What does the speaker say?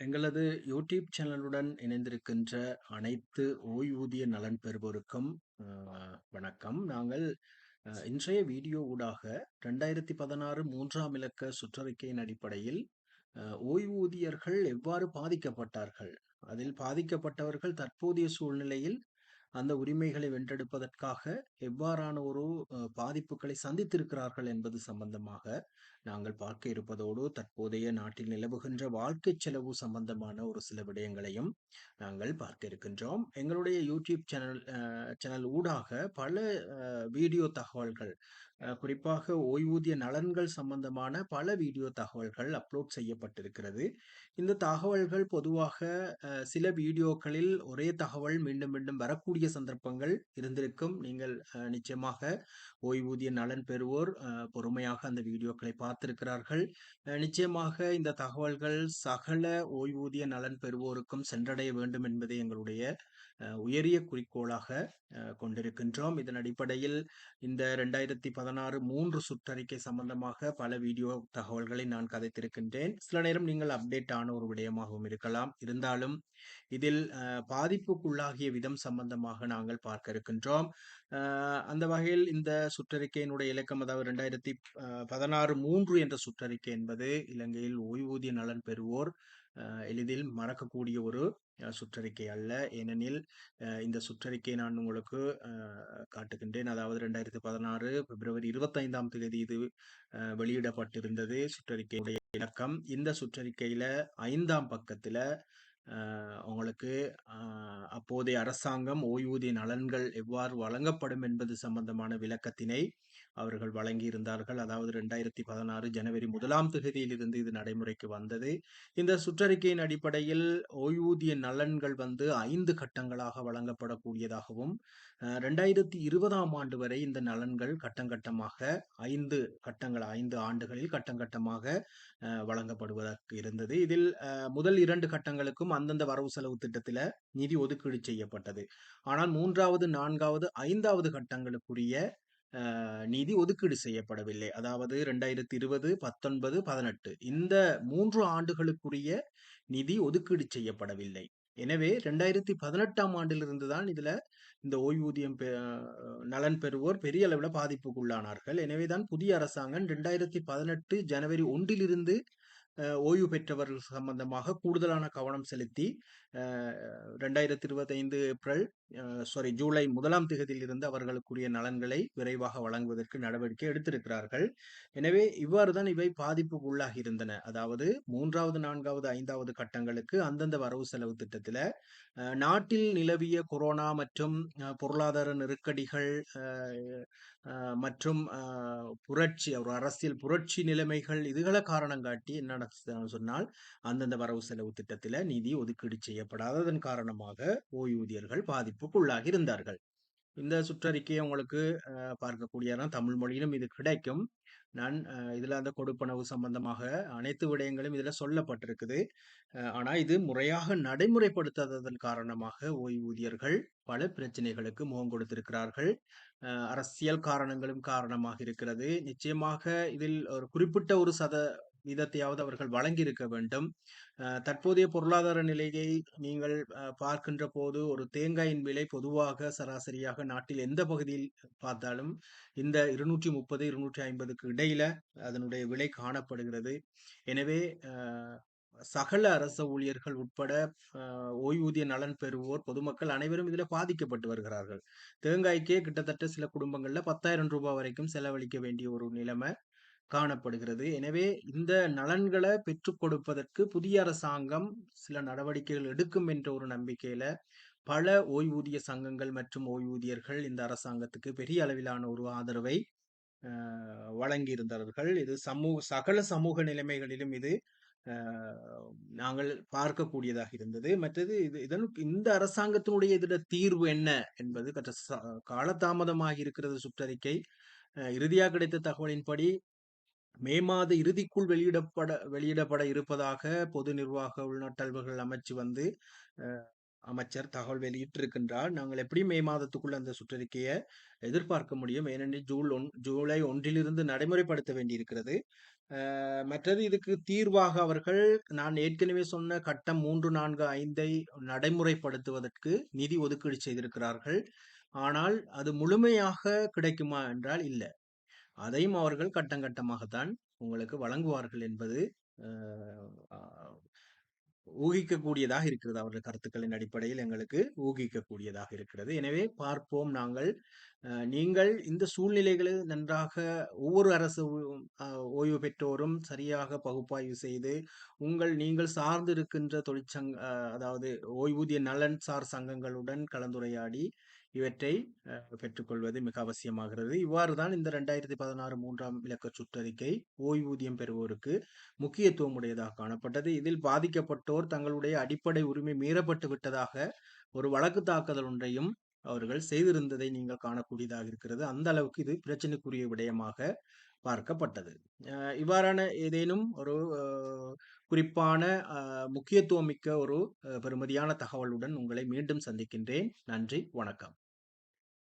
எங்களது யூடியூப் சேனலுடன் இணைந்திருக்கின்ற அனைத்து ஓய்வூதிய நலன் பெறுவோருக்கும் வணக்கம். நாங்கள் இன்றைய வீடியோ ஊடாக ரெண்டாயிரத்தி பதினாறு மூன்றாம் இலக்க சுற்றறிக்கையின் அடிப்படையில் ஓய்வூதியர்கள் எவ்வாறு பாதிக்கப்பட்டார்கள்? அதில் பாதிக்கப்பட்டவர்கள் தற்போதைய சூழ்நிலையில் அந்த உரிமைகளை வென்றெடுப்பதற்காக எவ்வாறான ஒரு பாதிப்புகளை சந்தித்திருக்கிறார்கள் என்பது சம்பந்தமாக நாங்கள் பார்க்க இருப்பதோடு தற்போதைய நாட்டில் நிலவுகின்ற வாழ்க்கை செலவு சம்பந்தமான ஒரு சில விடயங்களையும் நாங்கள் பார்க்க இருக்கின்றோம். எங்களுடைய யூடியூப் சேனல் சேனல் ஊடாக பல வீடியோ தகவல்கள் குறிப்பாக ஓய்வூதிய நலன்கள் சம்பந்தமான பல வீடியோ தகவல்கள் அப்லோட் செய்யப்பட்டிருக்கிறது. இந்த தகவல்கள் பொதுவாக சில வீடியோக்களில் ஒரே தகவல் மீண்டும் மீண்டும் வரக்கூடிய சந்தர்ப்பங்கள் இருந்திருக்கும். நீங்கள் நிச்சயமாக ஓய்வூதிய நலன் பெறுவோர் பொறுமையாக அந்த வீடியோக்களை பார்த்திருக்கிறார்கள். நிச்சயமாக இந்த தகவல்கள் சகல ஓய்வூதிய நலன் பெறுவோருக்கும் சென்றடைய வேண்டும் என்பதே எங்களுடைய உயரிய குறிக்கோளாக கொண்டிருக்கின்றோம். இதன் அடிப்படையில் இந்த ரெண்டாயிரத்தி பதினாறு மூன்று சுற்றறிக்கை சம்பந்தமாக பல வீடியோ தகவல்களை நான் கதைத்திருக்கின்றேன். சில நேரம் நீங்கள் அப்டேட் ஆன ஒரு விடயமாகவும் இருக்கலாம். இருந்தாலும் இதில் பாதிப்புக்குள்ளாகிய விதம் சம்பந்தமாக நாங்கள் பார்க்க இருக்கின்றோம். அந்த வகையில் இந்த சுற்றறிக்கையினுடைய இலக்கம் அதாவது ரெண்டாயிரத்தி பதினாறு மூன்று என்ற சுற்றறிக்கை என்பது இலங்கையில் ஓய்வூதிய நலன் பெறுவோர் எளிதில் மறக்கக்கூடிய ஒரு சுற்றறிக்கை அல்ல. ஏனெனில் இந்த சுற்றறிக்கை நான் உங்களுக்கு காட்டுகின்றேன். அதாவது ரெண்டாயிரத்தி பதினாறு பிப்ரவரி இருபத்தைந்தாம் தேதி இது வெளியிடப்பட்டிருந்தது. சுற்றறிக்கையுடைய இலக்கம். இந்த சுற்றறிக்கையில ஐந்தாம் பக்கத்துல உங்களுக்கு அப்போதைய அரசாங்கம் ஓய்வூதிய நலன்கள் எவ்வாறு வழங்கப்படும் என்பது சம்பந்தமான விளக்கத்தினை அவர்கள் வழங்கியிருந்தார்கள். அதாவது ரெண்டாயிரத்தி பதினாறு ஜனவரி முதலாம் இருந்து இது நடைமுறைக்கு வந்தது. இந்த சுற்றறிக்கையின் அடிப்படையில் ஓய்வூதிய நலன்கள் வந்து ஐந்து கட்டங்களாக வழங்கப்படக்கூடியதாகவும் ரெண்டாயிரத்தி இருபதாம் ஆண்டு வரை இந்த நலன்கள் கட்டங்கட்டமாக ஐந்து கட்டங்கள் ஐந்து ஆண்டுகளில் கட்டங்கட்டமாக வழங்கப்படுவதற்கு இருந்தது. இதில் முதல் இரண்டு கட்டங்களுக்கும் அந்தந்த வரவு செலவு திட்டத்தில் நிதி ஒதுக்கீடு செய்யப்பட்டது. ஆனால் மூன்றாவது நான்காவது ஐந்தாவது கட்டங்களுக்குரிய நிதி ஒதுக்கீடு செய்யப்படவில்லை. அதாவது ரெண்டாயிரத்தி இருபது பத்தொன்பது பதினெட்டு. இந்த மூன்று ஆண்டுகளுக்குரிய நிதி ஒதுக்கீடு செய்யப்படவில்லை. எனவே ரெண்டாயிரத்தி பதினெட்டாம் ஆண்டிலிருந்து தான் இதுல இந்த ஓய்வூதியம் நலன் பெறுவோர் பெரிய அளவில் பாதிப்புக்குள்ளானார்கள். எனவே தான் புதிய அரசாங்கம் ரெண்டாயிரத்தி பதினெட்டு ஜனவரி ஒன்றிலிருந்து ஓய்வு பெற்றவர்கள் சம்பந்தமாக கூடுதலான கவனம் செலுத்தி ரெண்டாயிரத்தி இருபத்தைந்து ஏப்ரல் சாரி ஜூலை முதலாம் திகதியில் இருந்து அவர்களுக்குரிய நலன்களை விரைவாக வழங்குவதற்கு நடவடிக்கை எடுத்திருக்கிறார்கள். எனவே இவ்வாறு தான் இவை பாதிப்புக்கு உள்ளாகி இருந்தன அதாவது மூன்றாவது நான்காவது ஐந்தாவது கட்டங்களுக்கு அந்தந்த வரவு செலவு திட்டத்தில் நாட்டில் நிலவிய கொரோனா மற்றும் பொருளாதார நெருக்கடிகள் மற்றும் புரட்சி ஒரு அரசியல் புரட்சி நிலைமைகள் இதுகளை காரணம் காட்டி என்ன சொன்னால் அந்தந்த வரவு செலவு திட்டத்தில் நிதி ஒதுக்கீடு செய்யப்படாததன் காரணமாக ஓய்வூதியர்கள் பாதிப்பு பாதிப்புக்குள்ளாகி இருந்தார்கள். இந்த சுற்றறிக்கையை உங்களுக்கு பார்க்கக்கூடியதான் தமிழ் மொழியிலும் இது கிடைக்கும். நான் இதில் அந்த கொடுப்பனவு சம்பந்தமாக அனைத்து விடயங்களும் இதில் சொல்லப்பட்டிருக்குது. ஆனால் இது முறையாக நடைமுறைப்படுத்தாததன் காரணமாக ஓய்வூதியர்கள் பல பிரச்சனைகளுக்கு முகம் கொடுத்திருக்கிறார்கள். அரசியல் காரணங்களும் காரணமாக இருக்கிறது. நிச்சயமாக இதில் ஒரு குறிப்பிட்ட ஒரு சத வீதத்தையாவது அவர்கள் வழங்கியிருக்க வேண்டும். தற்போதைய பொருளாதார நிலையை நீங்கள் பார்க்கின்ற போது ஒரு தேங்காயின் விலை பொதுவாக சராசரியாக நாட்டில் எந்த பகுதியில் பார்த்தாலும் இந்த இருநூற்றி முப்பது இருநூற்றி ஐம்பதுக்கு இடையில அதனுடைய விலை காணப்படுகிறது. எனவே சகல அரச ஊழியர்கள் உட்பட ஓய்வூதிய நலன் பெறுவோர் பொதுமக்கள் அனைவரும் இதில் பாதிக்கப்பட்டு வருகிறார்கள். தேங்காய்க்கே கிட்டத்தட்ட சில குடும்பங்கள்ல பத்தாயிரம் ரூபாய் வரைக்கும் செலவழிக்க வேண்டிய ஒரு நிலைமை காணப்படுகிறது. எனவே இந்த நலன்களை பெற்றுக் கொடுப்பதற்கு புதிய அரசாங்கம் சில நடவடிக்கைகள் எடுக்கும் என்ற ஒரு நம்பிக்கையில பல ஓய்வூதிய சங்கங்கள் மற்றும் ஓய்வூதியர்கள் இந்த அரசாங்கத்துக்கு பெரிய அளவிலான ஒரு ஆதரவை வழங்கியிருந்தார்கள். இது சமூக சகல சமூக நிலைமைகளிலும் இது நாங்கள் பார்க்கக்கூடியதாக இருந்தது. மற்றது இது இதன் இந்த அரசாங்கத்தினுடைய இதோட தீர்வு என்ன என்பது காலதாமதமாக இருக்கிறது சுற்றறிக்கை. இறுதியாக கிடைத்த தகவலின்படி மே மாத இறுதிக்குள் வெளியிடப்பட வெளியிடப்பட இருப்பதாக பொது நிர்வாக உள்நாட்டல்வர்கள் அமைச்சு வந்து அமைச்சர் தகவல் வெளியிட்டிருக்கின்றார். நாங்கள் எப்படி மே மாதத்துக்குள் அந்த சுற்றறிக்கையை எதிர்பார்க்க முடியும்? ஏனெனில் ஜூல் ஒன் ஜூலை ஒன்றிலிருந்து நடைமுறைப்படுத்த வேண்டியிருக்கிறது. மற்றது இதுக்கு தீர்வாக அவர்கள் நான் ஏற்கனவே சொன்ன கட்டம் மூன்று நான்கு ஐந்தை நடைமுறைப்படுத்துவதற்கு நிதி ஒதுக்கீடு செய்திருக்கிறார்கள். ஆனால் அது முழுமையாக கிடைக்குமா என்றால் இல்லை அதையும் அவர்கள் கட்டம் கட்டமாகத்தான் உங்களுக்கு வழங்குவார்கள் என்பது ஊகிக்கக்கூடியதாக இருக்கிறது. அவர்கள் கருத்துக்களின் அடிப்படையில் எங்களுக்கு ஊகிக்கக்கூடியதாக இருக்கிறது. எனவே பார்ப்போம் நாங்கள். நீங்கள் இந்த சூழ்நிலைகளில் நன்றாக ஒவ்வொரு அரசு ஓய்வு பெற்றோரும் சரியாக பகுப்பாய்வு செய்து, உங்கள் நீங்கள் சார்ந்து இருக்கின்ற தொழிற்சங்க அதாவது ஓய்வூதிய நலன் சார் சங்கங்களுடன் கலந்துரையாடி இவற்றை பெற்றுக்கொள்வது மிக அவசியமாகிறது. இவ்வாறு தான் இந்த ரெண்டாயிரத்தி பதினாறு மூன்றாம் இலக்க சுற்றறிக்கை ஓய்வூதியம் பெறுவோருக்கு முக்கியத்துவம் உடையதாக காணப்பட்டது. இதில் பாதிக்கப்பட்டோர் தங்களுடைய அடிப்படை உரிமை மீறப்பட்டு விட்டதாக ஒரு வழக்கு தாக்குதல் ஒன்றையும் அவர்கள் செய்திருந்ததை நீங்கள் காணக்கூடியதாக இருக்கிறது. அந்த அளவுக்கு இது பிரச்சனைக்குரிய விடயமாக பார்க்கப்பட்டது. இவ்வாறான ஏதேனும் ஒரு குறிப்பான முக்கியத்துவம் மிக்க ஒரு பெருமதியான தகவலுடன் உங்களை மீண்டும் சந்திக்கின்றேன். நன்றி, வணக்கம்.